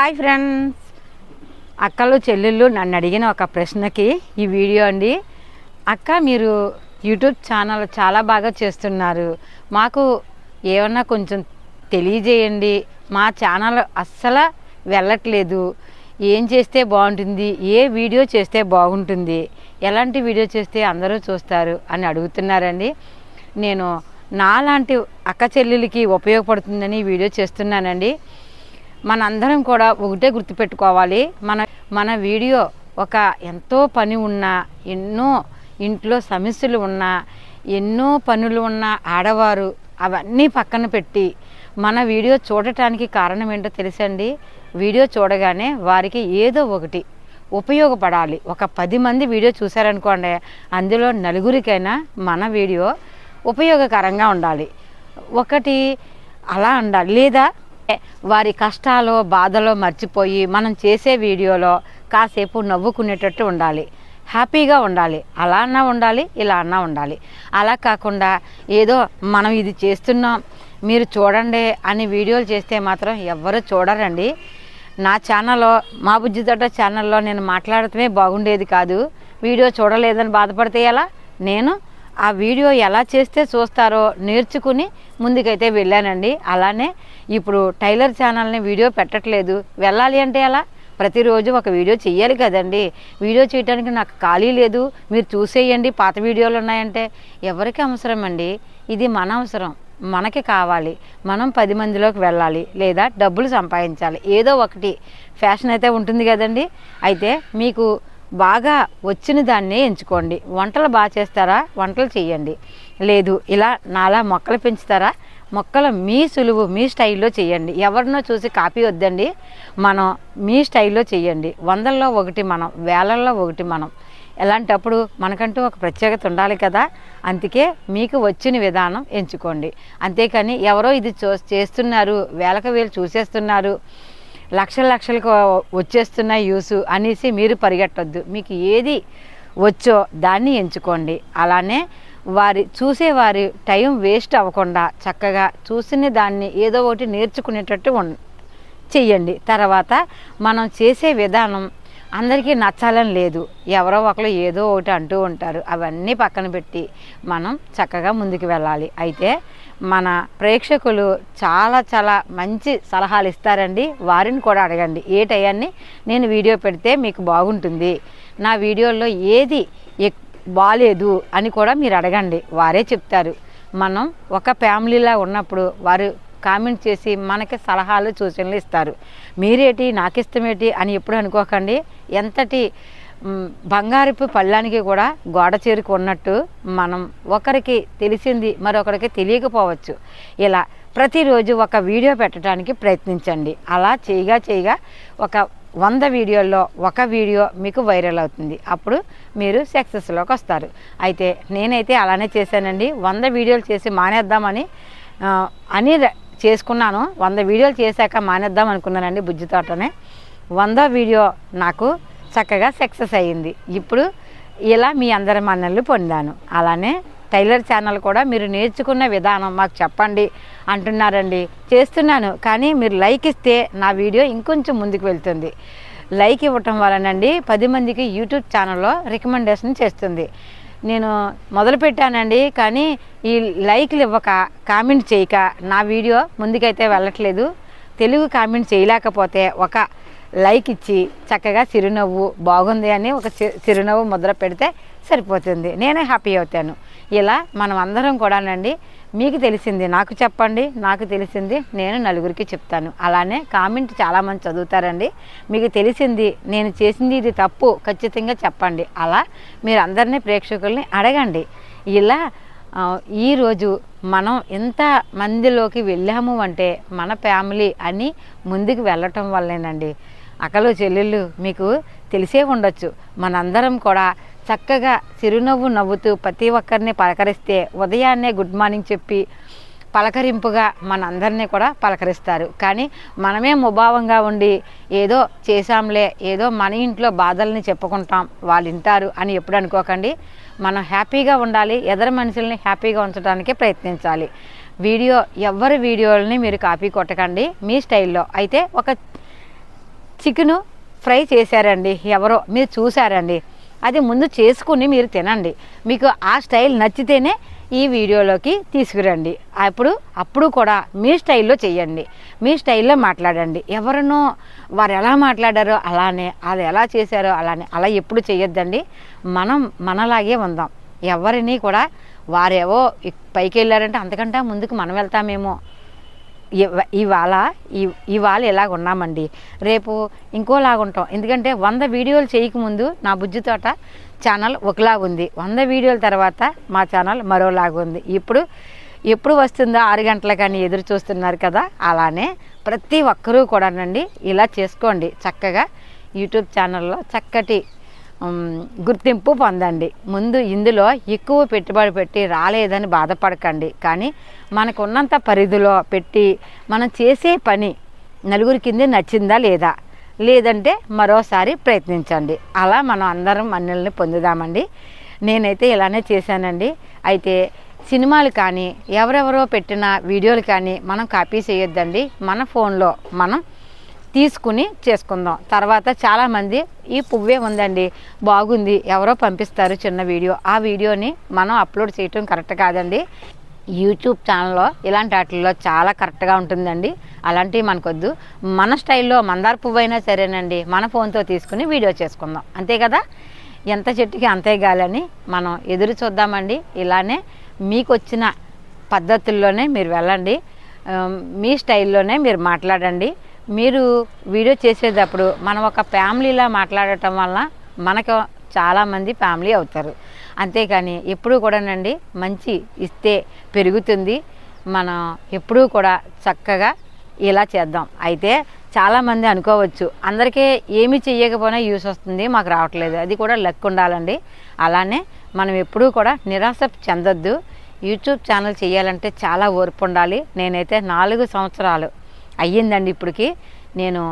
Hi friends. అక్కలు చెల్లెళ్ళు నన్ను అడిగిన ఒక ప్రశ్నకి ఈ వీడియో అండి. అక్క మీరు యూట్యూబ్ ఛానల్ చాలా బాగా చేస్తున్నారు. మాకు ఏమన్నా కొంచెం తెలియజేయండి. మా ఛానల్ అస్సలు వెళ్ళట్లేదు. ఏం చేస్తే బాగుంటుంది? ఏ వీడియో చేస్తే బాగుంటుంది? ఎలాంటి వీడియో చేస్తే అందరూ చూస్తారు అని అడుగుతున్నారండి. నేను నాలాంటి అక్క చెల్లెలకి ఉపయోగపడుతుందని వీడియో చేస్తున్నానండి. మనందరం కూడా ఒకటే గుర్తుపెట్టుకోవాలి. మన మన వీడియో ఒక ఎంతో పని ఉన్నా ఎన్నో ఇంట్లో సమస్యలు ఉన్నా ఎన్నో పనులు ఉన్న ఆడవారు అవన్నీ పక్కన పెట్టి మన వీడియో చూడటానికి కారణం ఏంటో తెలుసండి? వీడియో చూడగానే వారికి ఏదో ఒకటి ఉపయోగపడాలి. ఒక పది మంది వీడియో చూశారనుకోండి అందులో నలుగురికైనా మన వీడియో ఉపయోగకరంగా ఉండాలి. ఒకటి అలా ఉండాలి. లేదా వారి కష్టాలు బాధలో మర్చిపోయి మనం చేసే వీడియోలో కాసేపు నవ్వుకునేటట్టు ఉండాలి. హ్యాపీగా ఉండాలి. అలా అన్నా ఉండాలి ఇలా అన్నా ఉండాలి. అలా కాకుండా ఏదో మనం ఇది చేస్తున్నాం మీరు చూడండి అని వీడియోలు చేస్తే మాత్రం ఎవ్వరు చూడరండి. నా ఛానల్లో మా బుజ్జిదొడ్డ ఛానల్లో నేను మాట్లాడటమే బాగుండేది కాదు. వీడియో చూడలేదని బాధపడితే ఎలా? నేను ఆ వీడియో ఎలా చేస్తే చూస్తారో నేర్చుకుని ముందుకైతే వెళ్ళానండి. అలానే ఇప్పుడు టైలర్ ఛానల్ని వీడియో పెట్టట్లేదు. వెళ్ళాలి అంటే ఎలా? ప్రతిరోజు ఒక వీడియో చెయ్యాలి కదండి. వీడియో చేయడానికి నాకు ఖాళీ లేదు. మీరు చూసేయండి. పాత వీడియోలు ఉన్నాయంటే ఎవరికి అవసరం అండి? ఇది మన అవసరం. మనకి కావాలి. మనం పది మందిలోకి వెళ్ళాలి. లేదా డబ్బులు సంపాదించాలి. ఏదో ఒకటి. ఫ్యాషన్ అయితే ఉంటుంది కదండి. అయితే మీకు బాగా వచ్చిన దాన్నే ఎంచుకోండి. వంటలు బాగా చేస్తారా? వంటలు చేయండి లేదు ఇలా నాలా మొక్కలు పెంచుతారా? మొక్కలు మీ సులువు మీ స్టైల్లో చేయండి ఎవరినో చూసి కాపీ వద్దండి. మనం మీ స్టైల్లో చేయండి వందల్లో ఒకటి మనం వేలల్లో ఒకటి మనం. ఎలాంటప్పుడు మనకంటూ ఒక ప్రత్యేకత ఉండాలి కదా? అందుకే మీకు వచ్చిన విధానం ఎంచుకోండి. అంతేకాని ఎవరో ఇది చూ చేస్తున్నారు వేలకు వేలు చూసేస్తున్నారు లక్షల లక్షలకు వచ్చేస్తున్నాయి యూస్ అనేసి మీరు పరిగెట్టొద్దు. మీకు ఏది వచ్చో దాన్ని ఎంచుకోండి. అలానే వారి చూసేవారి టైం వేస్ట్ అవ్వకుండా చక్కగా చూసిన దాన్ని ఏదో ఒకటి నేర్చుకునేటట్టు చెయ్యండి. తర్వాత మనం చేసే విధానం అందరికీ నచ్చాలని లేదు. ఎవరో ఒకరు ఏదో ఒకటి అంటూ ఉంటారు. అవన్నీ పక్కన పెట్టి మనం చక్కగా ముందుకు వెళ్ళాలి. అయితే మన ప్రేక్షకులు చాలా చాలా మంచి సలహాలు ఇస్తారండి. వారిని కూడా అడగండి. ఏ టయాన్ని నేను వీడియో పెడితే మీకు బాగుంటుంది. నా వీడియోలో ఏది ఎక్ బాగాలేదు అని కూడా మీరు అడగండి. వారే చెప్తారు. మనం ఒక ఫ్యామిలీలా ఉన్నప్పుడు వారు కామెంట్ చేసి మనకి సలహాలు సూచనలు ఇస్తారు. మీరేటి నాకు ఇష్టమేటి అని ఎప్పుడు అనుకోకండి. ఎంతటి బంగారపు పళ్ళానికి కూడా గోడ చేరుకు ఉన్నట్టు మనం ఒకరికి తెలిసింది మరొకరికి తెలియకపోవచ్చు. ఇలా ప్రతిరోజు ఒక వీడియో పెట్టడానికి ప్రయత్నించండి. అలా చేయగా చేయగా ఒక వంద వీడియోల్లో ఒక వీడియో మీకు వైరల్ అవుతుంది. అప్పుడు మీరు సక్సెస్లోకి వస్తారు. అయితే నేనైతే అలానే చేశానండి. వంద వీడియోలు చేసి మానేద్దామని అని చేసుకున్నాను. వంద వీడియోలు చేశాక మానేద్దాం అనుకున్నానండి బుజ్జి తోటనే. వంద వీడియో నాకు చక్కగా సక్సెస్ అయ్యింది. ఇప్పుడు ఇలా మీ అందరి మన్నలు పొందాను. అలానే టైలర్ ఛానల్ కూడా మీరు నేర్చుకున్న విధానం మాకు చెప్పండి అంటున్నారండి. చేస్తున్నాను కానీ మీరు లైక్ ఇస్తే నా వీడియో ఇంకొంచెం ముందుకు వెళ్తుంది. లైక్ ఇవ్వటం వలనండి పది మందికి యూట్యూబ్ ఛానల్లో రికమెండేషన్ చేస్తుంది. నేను మొదలుపెట్టానండి కానీ ఈ లైక్లు ఇవ్వక కామెంట్ చేయక నా వీడియో ముందుకైతే వెళ్ళట్లేదు. తెలుగు కామెంట్ చేయలేకపోతే ఒక లైక్ ఇచ్చి చక్కగా చిరునవ్వు బాగుంది అని ఒక చి- చిరునవ్వు ముద్ర పెడితే సరిపోతుంది. నేనే హ్యాపీ అవుతాను. ఇలా మనం అందరం కూడానండి మీకు తెలిసింది నాకు చెప్పండి నాకు తెలిసింది నేను నలుగురికి చెప్తాను. అలానే కామెంట్ చాలామంది చదువుతారండి. మీకు తెలిసింది నేను చేసింది ఇది తప్పు ఖచ్చితంగా చెప్పండి. అలా మీరు అందరినీ ప్రేక్షకుల్ని అడగండి. ఇలా ఈరోజు మనం ఎంత మందిలోకి వెళ్ళాము అంటే మన ఫ్యామిలీ అని ముందుకు వెళ్ళటం వల్లేనండి. అక్కలు చెల్లెళ్ళు మీకు తెలిసే ఉండొచ్చు. మనందరం కూడా చక్కగా చిరునవ్వు నవ్వుతూ ప్రతి ఒక్కరిని పలకరిస్తే ఉదయాన్నే గుడ్ మార్నింగ్ చెప్పి పలకరింపుగా మనందరినీ కూడా పలకరిస్తారు. కానీ మనమే ముభావంగా ఉండి ఏదో చేశాంలే ఏదో మన ఇంట్లో బాధల్ని చెప్పుకుంటాం వాళ్ళు వింటారు అని ఎప్పుడు అనుకోకండి. మనం హ్యాపీగా ఉండాలి ఎదరు మనుషుల్ని హ్యాపీగా ఉంచడానికి ప్రయత్నించాలి. వీడియో ఎవరి వీడియోలని మీరు కాపీ కొట్టకండి మీ స్టైల్లో. అయితే ఒక చికెను ఫ్రై చేశారండి ఎవరో మీరు చూసారండి అది ముందు చేసుకుని మీరు తినండి. మీకు ఆ స్టైల్ నచ్చితేనే ఈ వీడియోలోకి తీసుకురండి. అప్పుడు అప్పుడు కూడా మీ స్టైల్లో చేయండి మీ స్టైల్లో మాట్లాడండి. ఎవరినో వారు ఎలా మాట్లాడారో అలానే వాళ్ళు ఎలా చేశారో అలానే అలా ఎప్పుడు చేయొద్దండి మనం మనలాగే ఉందాం. ఎవరిని కూడా వారేవో పైకి వెళ్ళారంటే అంతకంటే ముందుకు మనం వెళ్తామేమో ఇవాళ ఈ- ఇవాళ ఇలాగ ఉన్నామండి రేపు ఇంకోలాగా ఉంటాం ఎందుకంటే వంద వీడియోలు చేయకముందు నా బుజ్జి తోట ఛానల్ ఒకలాగా ఉంది వంద వీడియోల తర్వాత మా ఛానల్ మరోలాగా ఉంది ఇప్పుడు ఎప్పుడు వస్తుందో ఆరు గంటలకని ఎదురు చూస్తున్నారు కదా అలానే ప్రతి ఒక్కరూ కూడానండి ఇలా చేసుకోండి. చక్కగా యూట్యూబ్ ఛానల్లో చక్కటి గుర్తింపు పొందండి. ముందు ఇందులో ఎక్కువ పెట్టుబడి పెట్టి రాలేదని బాధపడకండి. కానీ మనకు ఉన్నంత పరిధిలో పెట్టి మనం చేసే పని నలుగురి కింద నచ్చిందా లేదా? లేదంటే మరోసారి ప్రయత్నించండి. అలా మనం అందరం మన్నెల్ని పొందుదామండి. నేనైతే ఇలానే చేశానండి. అయితే సినిమాలు కానీ ఎవరెవరో పెట్టిన వీడియోలు కానీ మనం కాపీ చేయొద్దండి. మన ఫోన్లో మనం తీసుకుని చేసుకుందాం. తర్వాత చాలామంది ఈ పువ్వే ఉందండి బాగుంది ఎవరో పంపిస్తారు చిన్న వీడియో. ఆ వీడియోని మనం అప్లోడ్ చేయటం కరెక్ట్ కాదండి. యూట్యూబ్ ఛానల్లో ఇలాంటి వాటిల్లో చాలా కరెక్ట్గా ఉంటుందండి. అలాంటివి మనకొద్దు. మన స్టైల్లో మందార పువ్వు అయినా సరేనండి మన ఫోన్తో తీసుకుని వీడియో చేసుకుందాం. అంతే కదా? ఎంత చెట్టుకి అంతే గాలని మనం ఎదురు చూద్దామండి. ఇలానే మీకు వచ్చిన పద్ధతుల్లోనే మీరు వెళ్ళండి. మీ స్టైల్లోనే మీరు మాట్లాడండి. మీరు వీడియో చేసేటప్పుడు మనం ఒక ఫ్యామిలీలా మాట్లాడటం వల్ల మనకు చాలామంది ఫ్యామిలీ అవుతారు. అంతేకాని ఎప్పుడూ కూడానండి మంచి ఇస్తే పెరుగుతుంది. మనం ఎప్పుడూ కూడా చక్కగా ఇలా చేద్దాం. అయితే చాలామంది అనుకోవచ్చు అందరికీ ఏమి చెయ్యకపోయినా యూస్ వస్తుంది మాకు రావట్లేదు. అది కూడా లక్ ఉండాలండి. అలానే మనం ఎప్పుడూ కూడా నిరాశ చెందొద్దు. యూట్యూబ్ ఛానల్ చేయాలంటే చాలా ఓర్పు ఉండాలి. నేనైతే నాలుగు సంవత్సరాలు అయ్యిందండి ఇప్పటికి. నేను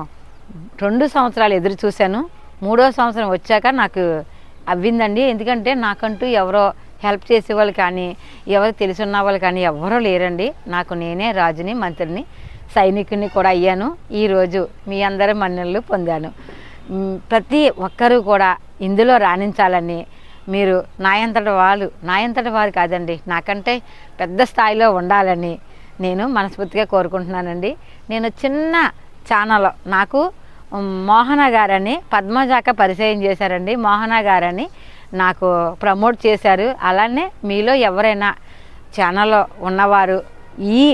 రెండు సంవత్సరాలు ఎదురు చూశాను. మూడో సంవత్సరం వచ్చాక నాకు అవ్విందండి. ఎందుకంటే నాకంటూ ఎవరో హెల్ప్ చేసేవాళ్ళు కానీ ఎవరు తెలిసిన వాళ్ళు కానీ ఎవరో లేరండి. నాకు నేనే రాజుని మంత్రిని సైనికుని కూడా అయ్యాను. ఈరోజు మీ అందరి మన్నెళ్ళు పొందాను. ప్రతి ఒక్కరూ కూడా ఇందులో రాణించాలని మీరు నాయంతటి వాళ్ళు నాయంతటి వారు కాదండి. నాకంటే పెద్ద స్థాయిలో ఉండాలని నేను మనస్ఫూర్తిగా కోరుకుంటున్నానండి. నేను చిన్న ఛానల్ నాకు మోహన గారని పద్మజాక పరిచయం చేశారండి. మోహన గారని నాకు ప్రమోట్ చేశారు. అలానే మీలో ఎవరైనా ఛానల్లో ఉన్నవారు ఈ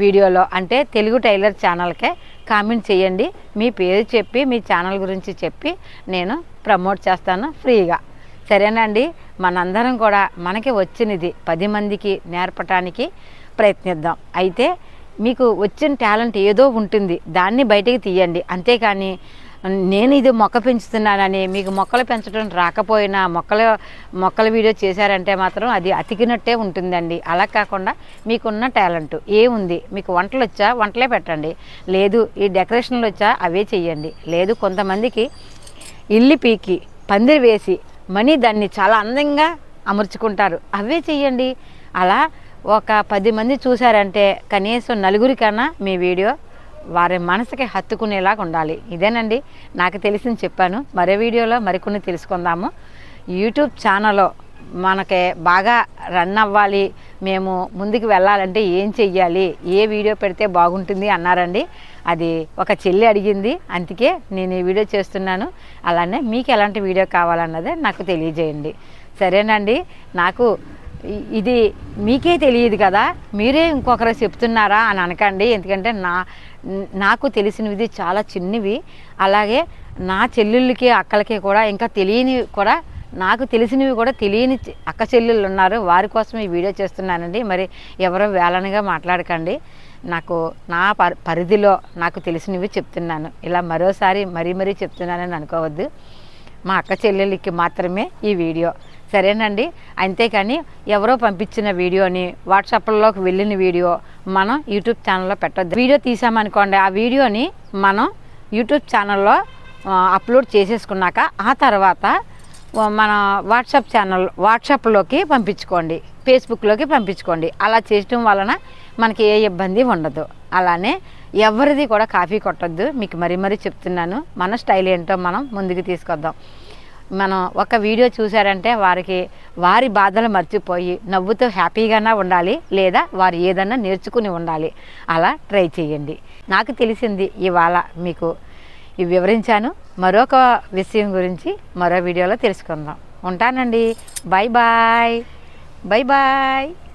వీడియోలో అంటే తెలుగు టైలర్ ఛానల్కే కామెంట్ చేయండి. మీ పేరు చెప్పి మీ ఛానల్ గురించి చెప్పి నేను ప్రమోట్ చేస్తాను ఫ్రీగా. సరేనండి మనందరం కూడా మనకి వచ్చినది పది మందికి నేర్పటానికి ప్రయత్నిద్దాం. అయితే మీకు వచ్చిన టాలెంట్ ఏదో ఉంటుంది దాన్ని బయటికి తీయండి. అంతేకాని నేను ఇది మొక్క పెంచుతున్నానని మీకు మొక్కలు పెంచడం రాకపోయినా మొక్కలు మొక్కల వీడియో చేశారంటే మాత్రం అది అతికినట్టే ఉంటుందండి. అలా కాకుండా మీకున్న టాలెంట్ ఏముంది? మీకు వంటలు వచ్చా? వంటలే పెట్టండి. లేదు ఈ డెకరేషన్లు వచ్చా? అవే చెయ్యండి. లేదు కొంతమందికి ఇల్లు పీకి పందిరి వేసి మనీ దాన్ని చాలా అందంగా అమర్చుకుంటారు. అవే చెయ్యండి. అలా ఒక పది మంది చూశారంటే కనీసం నలుగురికన్నా మీ వీడియో వారి మనసుకి హత్తుకునేలాగా ఉండాలి. ఇదేనండి. నాకు తెలిసింది చెప్పాను. మరో వీడియోలో మరికొన్ని తెలుసుకుందాము. యూట్యూబ్ ఛానల్లో మనకి బాగా రన్ అవ్వాలి. మేము ముందుకు వెళ్ళాలంటే ఏం చెయ్యాలి? ఏ వీడియో పెడితే బాగుంటుంది అన్నారండి. అది ఒక చెల్లి అడిగింది. అందుకే నేను ఈ వీడియో చేస్తున్నాను. అలానే మీకు ఎలాంటి వీడియో కావాలన్నదే నాకు తెలియజేయండి. సరేనండి. నాకు ఇది మీకే తెలియదు కదా? మీరే ఇంకొకరు చెప్తున్నారా అని అనకండి. ఎందుకంటే నా నాకు తెలిసినవి చాలా చిన్నవి. అలాగే నా చెల్లెళ్ళకి అక్కలకి కూడా ఇంకా తెలియని కూడా నాకు తెలిసినవి కూడా తెలియని అక్క చెల్లెళ్ళు ఉన్నారు. వారి కోసం ఈ వీడియో చేస్తున్నానండి. మరి ఎవరో వేలనగా మాట్లాడకండి. నాకు నా పరిధిలో నాకు తెలిసినవి చెప్తున్నాను. ఇలా మరోసారి మరీ మరీ చెప్తున్నానని అనుకోవద్దు. మా అక్క చెల్లెళ్ళకి మాత్రమే ఈ వీడియో. సరేనండి. అంతేకాని ఎవరో పంపించిన వీడియోని వాట్సాప్లోకి వెళ్ళిన వీడియో మనం యూట్యూబ్ ఛానల్లో పెట్టద్దు. వీడియో తీసామనుకోండి ఆ వీడియోని మనం యూట్యూబ్ ఛానల్లో అప్లోడ్ చేసేసుకున్నాక ఆ తర్వాత మన వాట్సాప్ ఛానల్ వాట్సాప్లోకి పంపించుకోండి. ఫేస్బుక్లోకి పంపించుకోండి. అలా చేయటం వలన మనకి ఏ ఇబ్బంది ఉండదు. అలానే ఎవరిది కూడా కాఫీ కొట్టద్దు. మీకు మరీ మరీ చెప్తున్నాను మన స్టైల్ ఏంటో మనం ముందుకు తీసుకొద్దాం. మనం ఒక వీడియో చూశారంటే వారికి వారి బాధలు మర్చిపోయి నవ్వుతూ హ్యాపీగానే ఉండాలి లేదా వారు ఏదన్నా నేర్చుకుని ఉండాలి. అలా ట్రై చేయండి. నాకు తెలిసింది ఇవాళ మీకు ఇవి వివరించాను. మరొక విషయం గురించి మరో వీడియోలో తెలుసుకుందాం. ఉంటానండి. Bye bye. Bye bye.